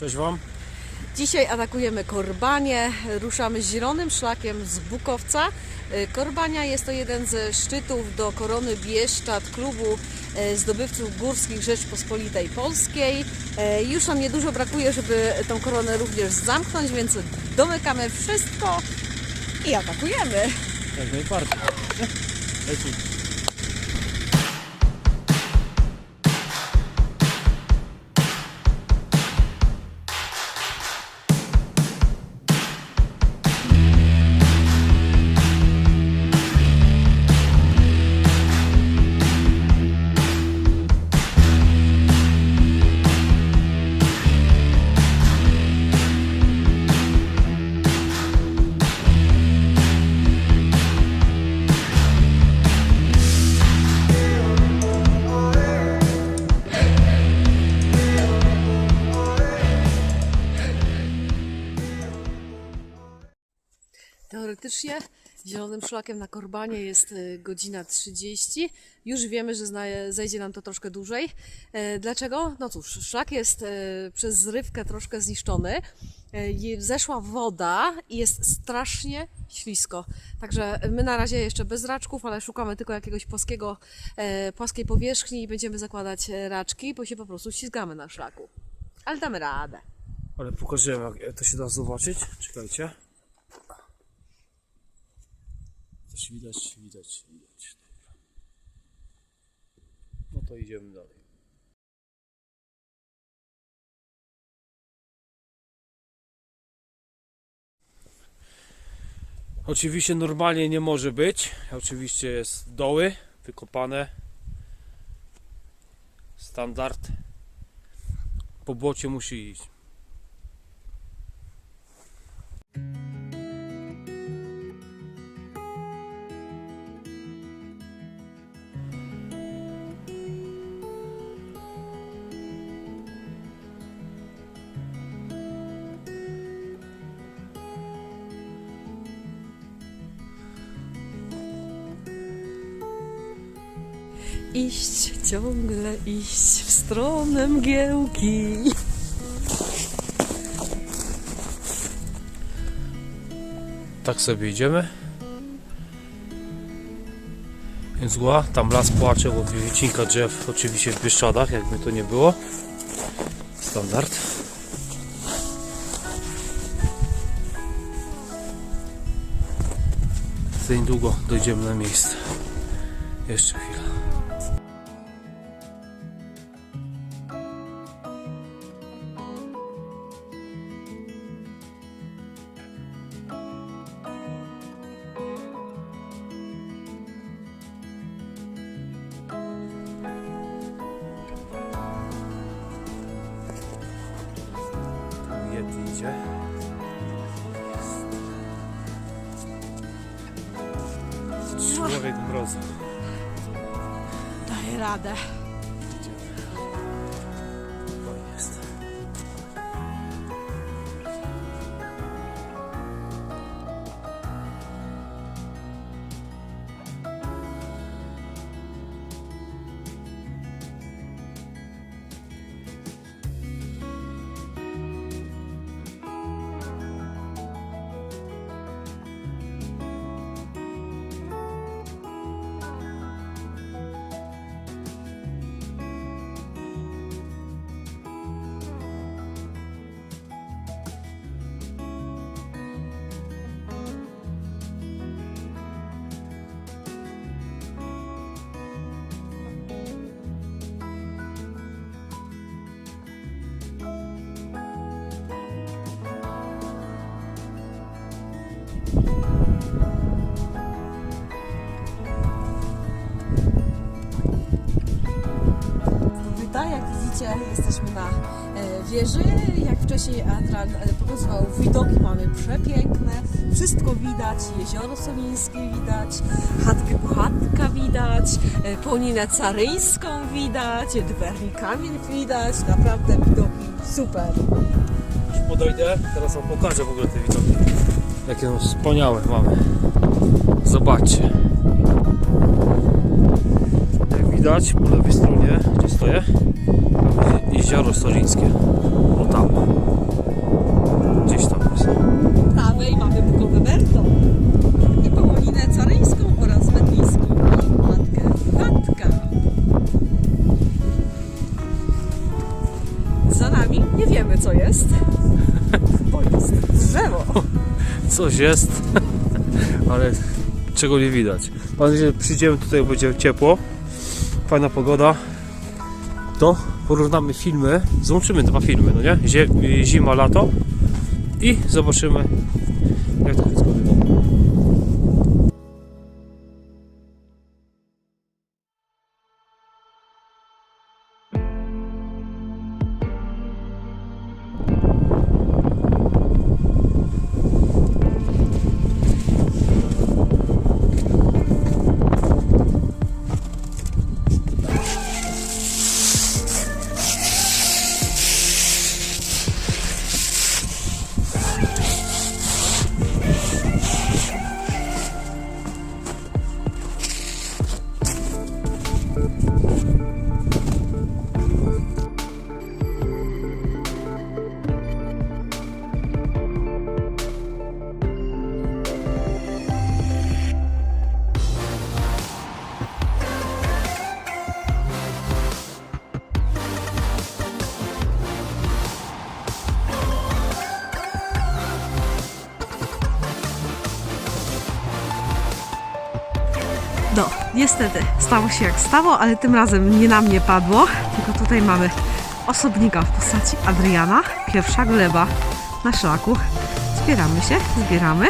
Cześć Wam. Dzisiaj atakujemy Korbanie, ruszamy zielonym szlakiem z Bukowca. E, Korbania jest to jeden ze szczytów do korony Bieszczad, klubu e, zdobywców górskich Rzeczpospolitej Polskiej. E, Już nam niedużo brakuje, żeby tą koronę również zamknąć, więc domykamy wszystko i atakujemy. Jak najbardziej. Leci. Teoretycznie zielonym szlakiem na Korbanie jest e, godzina 30. Już wiemy, że zajdzie nam to troszkę dłużej. E, Dlaczego? No cóż, szlak jest e, przez zrywkę troszkę zniszczony. E, Zeszła woda i jest strasznie ślisko. Także my na razie jeszcze bez raczków, ale szukamy tylko jakiegoś płaskiego, płaskiej powierzchni i będziemy zakładać raczki, bo się po prostu ścigamy na szlaku. Ale damy radę. Ale pokażę jak to się da zobaczyć. Czekajcie. Widać, widać, widać. No to idziemy dalej. Oczywiście normalnie nie może być. Oczywiście jest doły wykopane. Standard. Po błocie musi iść. Iść, ciągle iść w stronę mgiełki. Tak sobie idziemy. Więc mgła, tam las płacze, bo wycinka drzew oczywiście w Bieszczadach, jakby to nie było. Standard. Za niedługo dojdziemy na miejsce. Jeszcze chwila. Idzie. Człowiek mrozu. Daję radę. Witaj, jak widzicie, jesteśmy na e, wieży. Jak wcześniej Adrian e, pokazywał, widoki mamy przepiękne. Wszystko widać, jezioro Solińskie widać, chatkę Puchatka widać, e, Poninę Caryńską widać, Dwerni Kamień widać. Naprawdę widoki super. Już podejdę, teraz wam pokażę w ogóle te widoki. Jakie wspaniałe mamy. Zobaczcie. Jak widać po lewej stronie, gdzie stoję, jezioro Solińskie. O no tam. Gdzieś tam jest. Po prawej mamy Bukowe Berto i Połoninę Caryńską oraz Medlińską i Matkę Watka. Za nami nie wiemy co jest. Coś jest, ale czego nie widać. Mam nadzieję, że przyjdziemy tutaj, będzie ciepło, fajna pogoda, to porównamy filmy, złączymy dwa filmy, no nie? Zima, lato i zobaczymy jak to wszystko wygląda. No, niestety stało się jak stało, ale tym razem nie na mnie padło, tylko tutaj mamy osobnika w postaci Adriana, pierwsza gleba na szlaku. Zbieramy się, zbieramy.